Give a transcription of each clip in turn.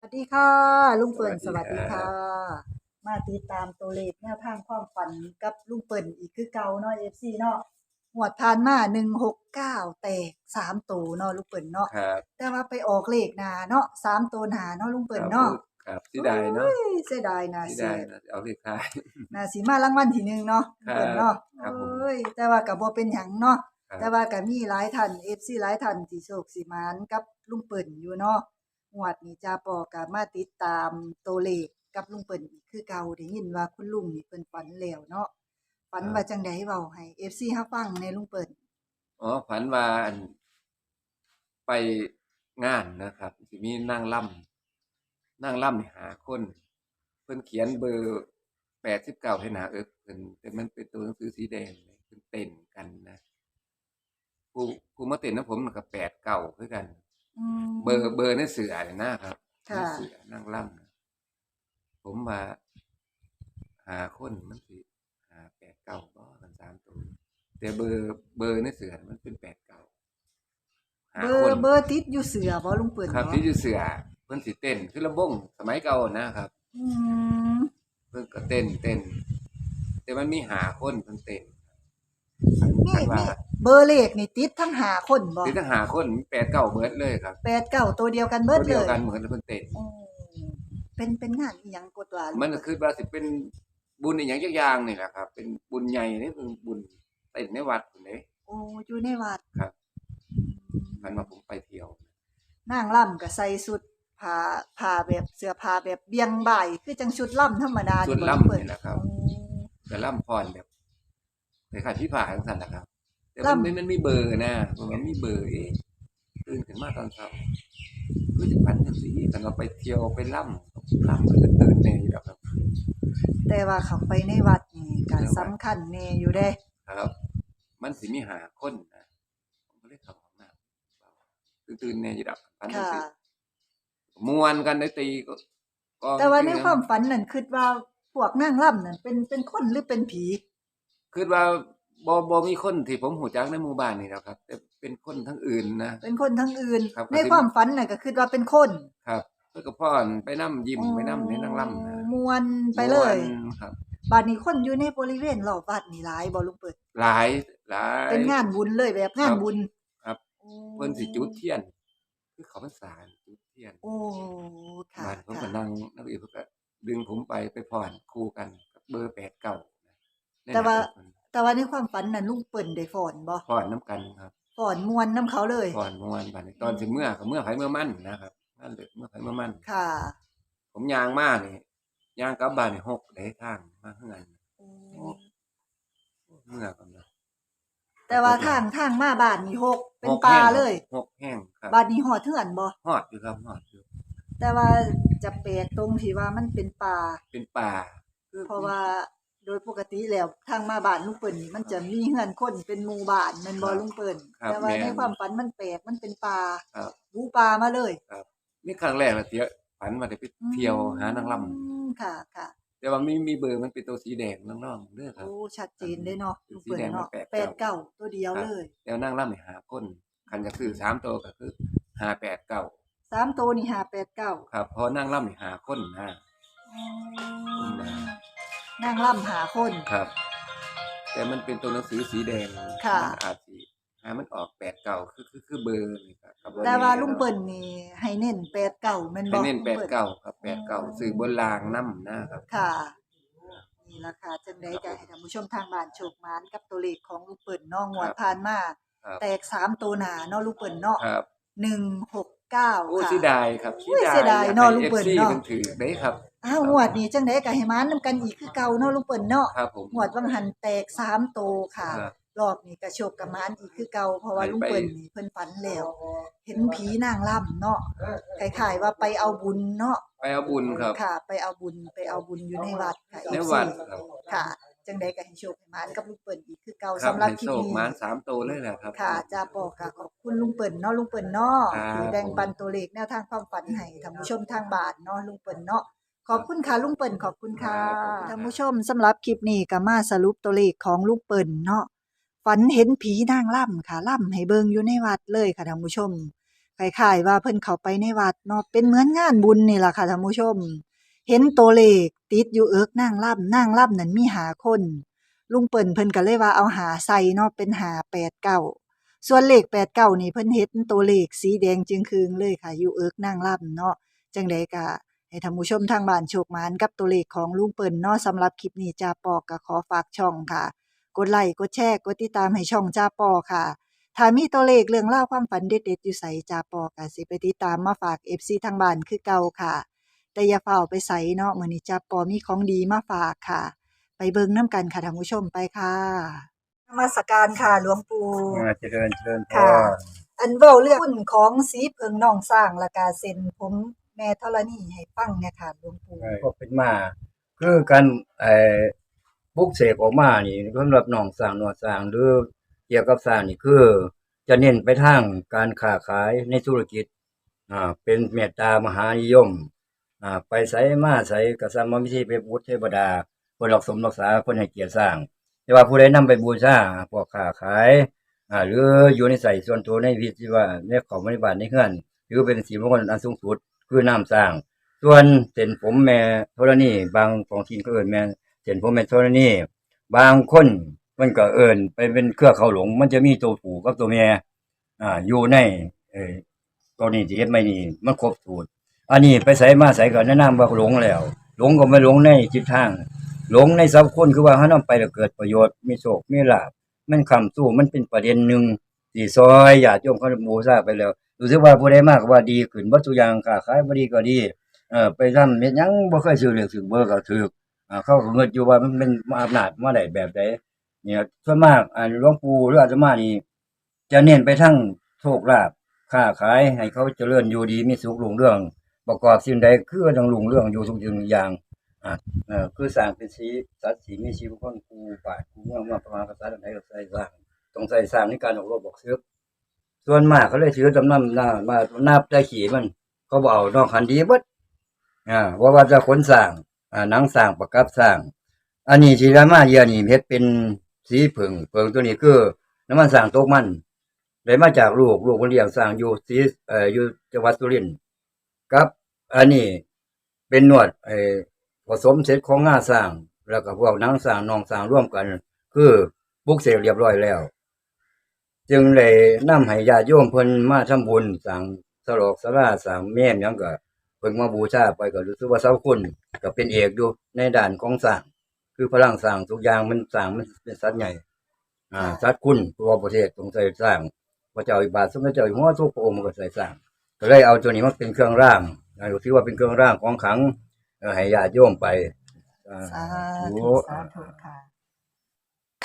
สวัสดีค่ะลุงเปิ่นสสวัวัสสดีดีครัค่ะบมาติดตามตัวเลขแนวทางความฝันกับลุงเปิ่นอีกคือเก่าเนาะ FC เนาะหวดผ่านมา169แตก3ตัวเนาะลุงเปิ่นเนาะครับแต่ว่าไปออกเลขหน้าเนาะ3ตัวหน้าเนาะลุงเปิ่นเนาะครับเสียดายเนาะโอ้ยเสียดายน่าเสียสิดายนะเอาเลขท้ายน่าสิมารางวัลที่หนึ่งเนาะลุงเปิ่นเนาะครับผมโอ้ยแต่ว่าก็บ่เป็นหยังเนาะ ครับ แต่ว่าก็มีหลายท่าน FC หลายท่านที่โชคสิมานกับลุงเปิ่นอยู่เนาะง วดนี้จาปอก็มาติดตามตัวเลขกับลุงเปิ่นอีกคือเก่าได้ยินว่าคุณลุงนี่เพิ่นฝันแล้วเนาะฝันว่าจังไดเว้าให้ FC เฮาฟังในลุงเปิ่นอ๋อฝันว่าอันไปงานนะครับสิมีนางล่ำนางล่ำนี่หาคน เพิ่นเขียนเบอร์แปดสิบเก้าให้หนาเอิบเพิ่นแต่มันเป็นตัวหนังสือสีแดงเพิ่นเต้นกันนะผู้ผู้มาเต้นนะผมกับแปดเก้าคือกัน เบอร์เบอร์ในเสือเนี่ยนะครับค่ะในเสือนางล่ำนะผมมาหาคนมันสิหาแปดเก้าก็กันสามตัว แต่เบอร์เบอร์ในเสือมันเป็นแปดเก้าหาเบอคนร์เบอร์ติดอยู่เสือบ่ลุงเปิ่นครับเนาะที่อยู่เสือเพิ่นสิเต้นคือลำวงสมัยเก่านะครับอืมเพิ่นก็เต้นเต้น แต่มันมีหาคนเพิ่นเต้น นี่คันว่านี่เบอร์เลขนี่ติดทั้งหาคนบ่ที่ทั้งหาคนแปดเก้าเบิดเลยครับแปดเก้าตัวเดียวกันเบิดตัวเลเดียวยกันเหมือนเพิ่นเต้นอืมเป็นเป็นงานอีหยังกดว่าลุงมันก็คือว่าสิเป็นบุญอีหยังจักอย่างนี่แหละครับ เป็นบุญใหญ่นี่เป็นบุญเต้นในวัดพุ่นเด้โอ้อยู่ในวัดครับ มันมาผมไปเที่ยว นางล่ำก็ใส่สุดผ้าผ้าแบบเสื้อผ้าแบบเบียงบ่ายคือจังชุดล่ำธรรมดาส่วนที่ล่ำเปิดนี่แหละครับอืมแต่ล่ำพรแบบ ในขาที่ผ่าทั้งสันแหละครับ แต่มันล่ำมันมันมีเบอร์นะมันมีเบอร์เองตื่นขึ้นมาตอนเช้าคือจะพันจังสีกันเราไปเที่ยวไปล่ำล่ำมันก็ตื่นแน่อยู่แล้วครับ แต่ว่าเขาไปในวัดนี่ก็ในวัดสำคัญแน่อยู่เด้ ครับ มันสิมีหาคนนะผมก็เลยเข้าห้องน้ำตื่นๆแน่อยู่แล้วพันจังค่ะสีมวนกันได้ตีก็ก็แต่ว่าในความฝันนั่นคิดว่าพวกนางล่ำนั่นเป็นเป็นคนหรือเป็นผี คือว่าบ่บ่มีคนที่ผมหูจักในหมู่บ้านนี่แหล้วครับ แต่เป็นคนทั้งอื่นนะ เป็นคนทั้งอื่น ครับ ในความฝันน่ะก็คิดว่าเป็นคน ครับเพื่อกับพ่อนไปนั่ยิ้มไปนั่ในนั่งล่ำนะมวนไปเลย ม่วนครับบัดนี้คนอยู่ในบริเวณรอบวัดนี่หลายบ่ลุงเปิด หลายหลาย เป็นงานบุญเลยแบบงานบุญครับ โอ้เพิ่นสิจุดเทียน คือเขาพรรษาจุดเทียนโอ้ค่ะบ้านผมก็ค่ะนั่งนักเรียนเพิ่นก็ดึงผมไปไปพ่อนคู่กันกับเบอร์แปดเก้า แต่ว่า แต่ว่าในความฝันน่ะลุงเปิ่นได้ฟ้อนบ่พ่อนน้ำกันครับฟ้อนม่วนน้ำเขาเลยพ่อนมวนบัดนี้ตอนสิเมื่อก็เมื่อไผเมื่อมันนะครับนั่นเลยเมื่อไผเมื่อมันค่ะผมยางมานี่ยางกลับบ้านนี่หกได้ทางมาข้างในเมื่อกันนะแต่ว่าทางทางมาบ้านนี่หกเป็นหกปลาแห้งเลยหกแห้งครับบ้านนี้หอดเถื่อนบ่ฮอดอยู่ครับฮอดอยู่แต่ว่าจะแปลกตรงที่ว่ามันเป็นป่าเป็นป่าเพราะว่า โดยปกติแล้วทางมาบ้านลุงเปิ่นนี่มันจะมีเฮือนคนเป็นหมู่บ้านแม่นบ่ลุงเปิ่นครับแต่ว่าแม่นในความฝันมันแปลกมันเป็นป่าครับบูป่ามาเลยนี่ครั้งแรกละเที่ยวฝันมาได้ไปเที่ยวหานางลอืมค่ะค่ะำแต่ว่ามีมีเบอร์มันเป็นตัวสีแดงน้องๆเด้อครับ โอ้ชัดเจนเลยเนาะอืมลุงเปิ่นเนาะสีแดงมันแปดเก้าตัวเดียวครับเลยแล้วนางลำนี่หาคนคันจะซื้อสามตัวก็คือหาแปดเก้าสามตัวนี่ห้าแปดเก้าครับเพอนางลำนี่หาคนนะ นั่งล่ำหาคน ครับ แต่มันเป็นตัวหนังสือสีแดงค่ะ มันอาจสิหามันออกแปดเก้าคือคือคือเบอร์นี่ครับครับแต่ว่าลุงเปิ้นนี่ให้เน้นแปดเก้าแม่นให้บ่เน้นลุงแปดปิ้เก้าครับแปดเก้าซื้อบนรางน้ำนะครับ ค่ะนี่ราคาจังได๋ก็ให้ท่านผู้ชมทางบ้านโชคหมานกับตัวเลขของลุงเปิ้นเนาะงวดครับผ่านมาครับ แตกสามตัวหน้าเนาะลุงเปิ้นเนาะครับ169โอ้ค่ะ เสียดายครับอุ้ยเสียดายเนาะลุงเปิ้ลเนาะอฟซีมันถือได้ครับ อ้าวงวดนี้จังได๋ก็ให้หมานนํกันอีกคือเก่าเนาะลุงเปิ้นเนาะครับผมงวดวังหันแตกสามตัวค่ะ ครับ รอบนี้ก็โชคกับหมานอีกคือเก่าเพราะว่าไปลุงเปิ้นนี่เพิ่นฝันแล้ว เห็นผีนางล่ำเนาะคล้ายๆว่าไปเอาบุญเนาะไปเอาบุญครับ ค่ะ ไปเอาบุญไปเอาบุญอยู่ในวัดค่ะ ใน FC วัดครับค่ะ จังใดก็ให้โชคให้หมานกับลุงเปิ้นอีกคือเก่าครับสำหรับให้คลิปโชคนี้หมานสามตัวเลยแหละครับ ค่ะจะบอกก็ขอบคุณลุงเปิ้นเนาะลุงเปิ้นเนาะครับ ที่แบ่งปันตัวเลขแนวทางความฝันให้ท่านผู้ชมทางบ้านเนาะลุงเปิ้นเนาะ ขอบคุณค่ะลุงเปิ้นขอบคุณค่ะครับท่านผู้ชมสำหรับคลิปนี้ก็มาสรุปตัวเลขของลุงเปิ้นเนาะฝันเห็นผีนางล่ำค่ะล่ำให้เบิ่งอยู่ในวัดเลยค่ะท่านผู้ชมคล้ายๆว่าเพิ่นเข้าไปในวัดเนาะเป็นเหมือนงานบุญนี่ล่ะค่ะท่านผู้ชม เห็นตัวเลขติดอยู่เอิกนางล่ำนางล่ำนั้นมีหาคนลุงเปิ่นเพิ่นก็เลยว่าเอาหาใส่เนาะเป็นหาแปดเก้าส่วนเลขแปดเก้านี่เพิ่นเห็นตัวเลขสีแดงจึงคืงเลยค่ะ อยู่เอิกนางล่ำเนาะจังใดก็ ให้ท่านผู้ชมทางบ้านโชคหมานกับตัวเลขของลุงเปิ่นเนาะสำหรับคลิปนี้จาปอกก็ขอฝากช่องค่ะ กดไลค์กดแชร์กดติดตามให้ช่องจาปอค่ะถ้ามีตัวเลขเรื่องเล่าวความฝันเด็ดๆอยู่ใส่จาปอกะสิไปติดตามมาฝาก FC ทางบ้านคือเก่าค่ะ แต่อย่าเฝ้าไปใส่เนาะมื้อนี้จาปอมีของดีมาฝากค่ะ ไปเบิ่งน้ำกันค่ะท่านผู้ชมไปค่ะนมัสการค่ะหลวงปู่อ่าเจริญเจริญพค่ะรอันเว้าเรื่องหุ้นของสีเพิงน้องสร้างและกาเซ็นผม แม่ธรณีให้ฟังเนี่ยค่ะหลวงปู่ก็เป็นมา คือการไอ้บุกเสกออกมานี่สำหรับน้องสร้างหนวดสร้างหรือเกี่ยวกับสร้างนี่คือ จะเน้นไปทางการค้าขายในธุรกิจอ่าเป็นเมตตามหานิยมอ่าไปใส่มาใส่กษัตริย์มิธีไปบูชเทวดาคนรักสมรักษาคนให้เกียรติสร้าง แต่ว่าผู้ใดนำไปบูชาพวกค้าขายอ่าหรืออยู่ในใส่ส่วนตัวในวิธีว่าในของบริบาลในเฮือนหรือเป็นสีมงคลอันสูงสุด คือน้ำสร้าง ส่วนเส้นผมแม่ธรณีบางของทีนก็เอินแม่เส้นผมแม่ธรณีบางคนมันก็เอินไปเป็นเครือเขาหลง มันจะมีตัวผู้กับตัวแม่อ่าอยู่ในเออตัวนี้ที่เฮ็ดไม่นี่มันครบสูตรอันนี้ไปใส่มาใส่ก็แนะนำว่าหลงแล้ว หลงก็ไม่หลงในจิตทาง หลงในสัพคนคือว่าถ้านำไปแล้วเกิดประโยชน์มีโชคมีลาภมันคำสู้มันเป็นประเด็นหนึ่งที่ซอยญาติโยมเขาบูชาไปแล้ว รู้สึกว่าผู้ใดมากว่าดีขึ้นวัตถุอย่างค้าขายบ่ดีก็ดี เออไปทำเม็ดยังบ่เคยซื้อเลขซื้อเบอร์ก็ถูกอ่าเขาก็เงินอยู่ว่ามันเป็นอำนาจมาได้แบบใดเนี่ยส่วนมากอ่าหลวงปู่หรืออาตมานี่จะเน้นไปทั้งโชคลาภค้าขายให้เขาเจริญอยู่ดีมีสุขรุ่งเรื่อง ประกอบสิ่งใดคือต้องรุ่งเรื่องอยู่ทุกสิ่งทุกอย่างอ่าเออคือสร้างเป็นสีสัตว์สีมีชีวิตคนครูป่าครูเมืองมาประมาณภาษาใดก็ใส่สร้างต้องใส่สร้างในการออกรบบอกซื้อ ส่วนมากเขาเลยถือจำนำหน้ามาหนับได้ขี่มันเขาบอกเอานอกคันดีเบิดอ่าว่าว่าจะขนสร้างอ่าหนังสร้างประกับสร้างอันนี้ที่รามาเยียนี่เฮ็ดเป็นสีผึ่งผึ่งตัวนี้คือน้ำมันสร้างตกมันได้มาจากลูกลูกคนเลี้ยงสร้างอยู่สีเอ่ออยู่จังหวัดสุรินทร์ครับ อันนี้เป็นหนวดเอ่อผสมเสร็จของงาสร้าง แล้วก็พวกนังสร้างนองสร้างร่วมกัน คือปลุกเสกเรียบร้อยแล้ว จึงเลยนำให้ญาติโยมเพิ่นมาทำบุญสร้างสลอกสลาสร้างแม่นหยังก็เพิ่งมาบูชาไปก็รู้สึกว่าเสาคุณก็เป็นเอกอยู่ในด้านของสร้าง คือพลังสร้างทุกอย่างมันสร้างมันเป็นสัตว์ใหญ่ อ่าสัตว์คุณตัวประเทศต้องใส่สร้างพระเจ้าอิบาทสมเด็จเจ้าอยู่หัวทุกพระองค์มันก็ใส่สร้าง ก็เลยเอาตัวนี้มาเป็นเครื่องร่างอ่าถือว่าเป็นเครื่องร่างของขลังเอ่อให้ญาติโยมไปอ่าสาธุธุสาธุค่ะ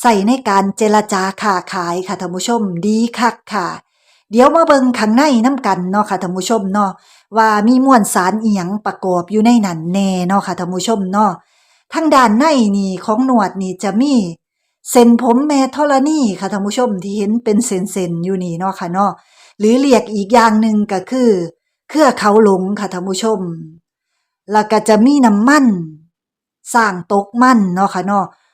ใส่ในการเจรจาค้าขายค่ะท่านผู้ชมดีคักค่ะ เดี๋ยวมาเบิ่งข้างในน้ำกันเนาะค่ะท่านผู้ชมเนาะว่ามีมวลสารอีหยังประกอบอยู่ในนั้นแน่เนาะค่ะท่านผู้ชมเนาะทางด้านในนี่ของหนวดนี่จะมีเส้นผมแม่ธรณีค่ะท่านผู้ชมที่เห็นเป็นเส้นๆอยู่นี่เนาะค่ะเนาะหรือเรียกอีกอย่างหนึ่งก็คือ เครือเขาหลงค่ะท่านผู้ชม แล้วก็จะมีน้ำมันสร้างตกมันเนาะค่ะเนาะ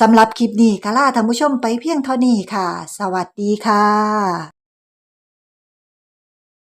สำหรับคลิปนี้ก็ลาท่านผู้ชมไปเพียงเท่านี้ค่ะ สวัสดีค่ะ